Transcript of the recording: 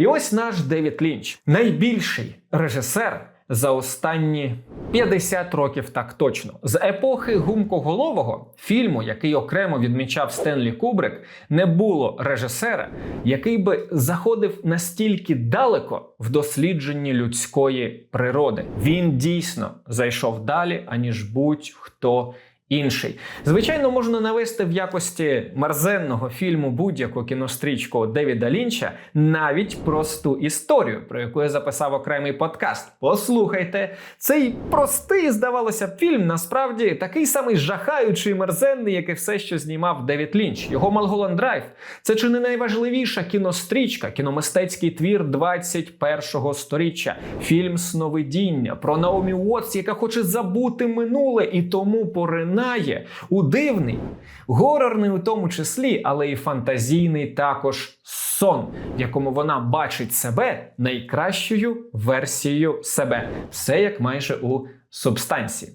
І ось наш Девід Лінч, найбільший режисер за останні 50 років так точно. З епохи гумкоголового фільму, який окремо відмічав Стенлі Кубрик, не було режисера, який би заходив настільки далеко в дослідженні людської природи. Він дійсно зайшов далі, аніж будь-хто інший. Звичайно, можна навести в якості мерзенного фільму будь-яку кінострічку Девіда Лінча навіть просту історію, про яку я записав окремий подкаст. Послухайте, цей простий, здавалося б, фільм насправді такий самий жахаючий мерзенний, як і все, що знімав Девід Лінч. Його Малголанд Драйв це чи не найважливіша кінострічка, кіномистецький твір 21-го сторіччя, фільм Сновидіння про Наомі Уотс, яка хоче забути минуле і тому поринає у дивний, горорний у тому числі, але і фантазійний також сон, в якому вона бачить себе найкращою версією себе. Все як майже у субстанції.